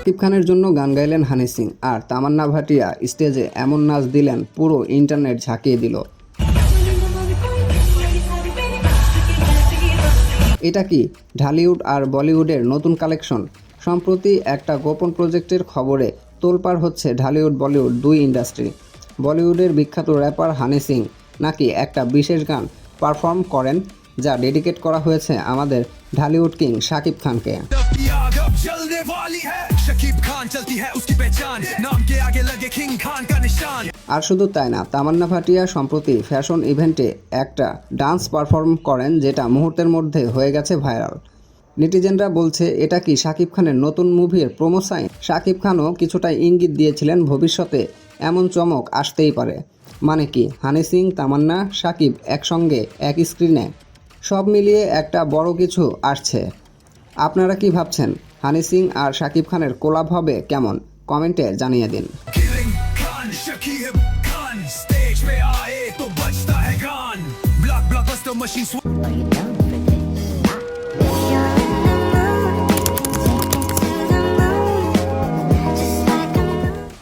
শাকিব খানের জন্য গান গাইলেন হানি সিং, আর তামান্না ভাটিয়া স্টেজে এমন নাচ দিলেন, পুরো ইন্টারনেট ঝাঁকিয়ে দিল। এটা কি ঢালিউড আর বলিউডের নতুন কালেকশন? সম্প্রতি একটা গোপন প্রজেক্টের খবরে তোলপাড় হচ্ছে ঢালিউড বলিউড দুই ইন্ডাস্ট্রি। বলিউডের বিখ্যাত র্যাপার হানি সিং নাকি একটা বিশেষ গান পারফর্ম করেন যা ডেডিকেট করা হয়েছে আমাদের ঢালিউড কিং শাকিব খানকে। আর শুধু তাই না, তামান্না ভাটিয়া সম্প্রতি ফ্যাশন ইভেন্টে একটা ডান্স পারফর্ম করেন যেটা মুহূর্তের মধ্যে হয়ে গেছে ভাইরাল। নেটিজেনরা বলছে, এটা কি শাকিব খানের নতুন মুভির প্রোমো সাইন? শাকিব খানও কিছুটা ইঙ্গিত দিয়েছিলেন ভবিষ্যতে এমন চমক আসতেই পারে। মানে কি, হানি সিং, তামান্না, শাকিব একসঙ্গে এক স্ক্রিনে সব মিলিয়ে একটা বড় কিছু আসছে। আপনারা কি ভাবছেন? হানি সিং আর শাকিব খানের কোলাপ হবে কেমন? কমেন্টে জানিয়ে দিন।